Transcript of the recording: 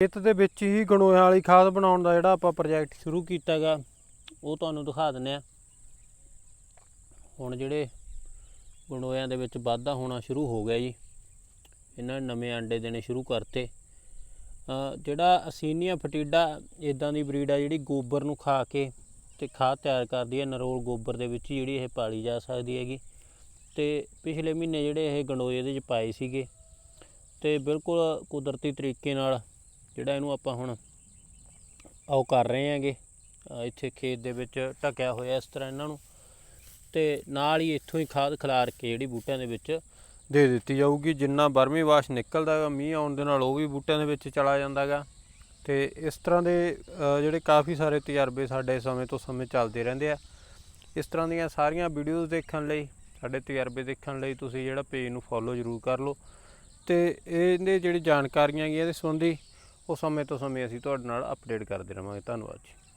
ਖੇਤ ਦੇ ਵਿੱਚ ਹੀ ਗਣੋਇਆਂ ਵਾਲੀ ਖਾਦ ਬਣਾਉਣ ਦਾ ਜਿਹੜਾ ਆਪਾਂ ਪ੍ਰੋਜੈਕਟ ਸ਼ੁਰੂ ਕੀਤਾਗਾ, ਉਹ ਤੁਹਾਨੂੰ ਦਿਖਾ ਦਿੰਨੇ ਆ ਹੁਣ ਜਿਹੜੇ ਗਣੋਇਆਂ ਦੇ ਵਿੱਚ ਵਾਧਾ ਹੋਣਾ ਸ਼ੁਰੂ ਹੋ ਗਿਆ ਜੀ। ਇਹਨਾਂ ਨੇ ਨਵੇਂ ਅੰਡੇ ਦੇਣੇ ਸ਼ੁਰੂ ਕਰਤੇ। ਜਿਹੜਾ ਅਸੀਨੀਆ ਫਟੀਡਾ ਇਦਾਂ ਦੀ ਬਰੀਡ ਆ ਜਿਹੜੀ ਗੋਬਰ ਨੂੰ ਖਾ ਕੇ ਤੇ ਖਾਦ ਤਿਆਰ ਕਰਦੀ ਹੈ ਨਰੋਲ ਗੋਬਰ ਦੇ ਵਿੱਚ ਹੀ ਜਿਹੜੀ ਇਹ ਪਾਲੀ ਜਾ ਸਕਦੀ ਹੈਗੀ। ਤੇ ਪਿਛਲੇ ਮਹੀਨੇ ਜਿਹੜੇ ਇਹ ਗੰਡੋਏ ਇਹਦੇ ਚ ਪਾਏ ਸੀਗੇ। ਤੇ ਬਿਲਕੁਲ ਕੁਦਰਤੀ ਤਰੀਕੇ ਨਾਲ ਜਿਹੜਾ ਇਹਨੂੰ ਆਪਾਂ ਹੁਣ ਉਹ ਕਰ ਰਹੇ ਹਾਂਗੇ ਇੱਥੇ ਖੇਤ ਦੇ ਵਿੱਚ ਢਕਿਆ ਹੋਇਆ ਇਸ ਤਰ੍ਹਾਂ ਇਹਨਾਂ ਨੂੰ। ਤੇ ਨਾਲ ਹੀ ਇੱਥੋਂ ਹੀ ਖਾਦ ਖਿਲਾਰ ਕੇ ਜਿਹੜੀ ਬੂਟਿਆਂ ਦੇ ਵਿੱਚ ਦੇ ਦਿੱਤੀ ਜਾਊਗੀ। ਜਿੰਨਾ ਬਰਮੀ ਵਾਸ਼ ਨਿਕਲਦਾ ਹੈਗਾ, ਮੀਂਹ ਆਉਣ ਦੇ ਨਾਲ ਉਹ ਵੀ ਬੂਟਿਆਂ ਦੇ ਵਿੱਚ ਚਲਾ ਜਾਂਦਾ ਹੈਗਾ। ਤੇ ਇਸ ਤਰ੍ਹਾਂ ਦੇ ਜਿਹੜੇ ਕਾਫੀ ਸਾਰੇ ਤਜਰਬੇ ਸਾਡੇ ਸਮੇਂ ਤੋਂ ਸਮੇਂ ਚੱਲਦੇ ਰਹਿੰਦੇ ਆ। ਇਸ ਤਰ੍ਹਾਂ ਦੀਆਂ ਸਾਰੀਆਂ ਵੀਡੀਓਜ਼ ਦੇਖਣ ਲਈ, ਸਾਡੇ ਤਜਰਬੇ ਦੇਖਣ ਲਈ ਤੁਸੀਂ ਜਿਹੜਾ ਪੇਜ ਨੂੰ ਫੋਲੋ ਜ਼ਰੂਰ ਕਰ ਲਓ। ਤੇ ਇਹਦੇ ਜਿਹੜੀ ਜਾਣਕਾਰੀਆਂ ਹੈਗੀਆਂ, ਇਹਦੇ ਸੰਬੰਧੀ ਉਹ ਸਮੇਂ ਤੋਂ ਸਮੇਂ ਅਸੀਂ ਤੁਹਾਡੇ ਨਾਲ ਅਪਡੇਟ ਕਰਦੇ ਰਹਾਂਗੇ। ਧੰਨਵਾਦ ਜੀ।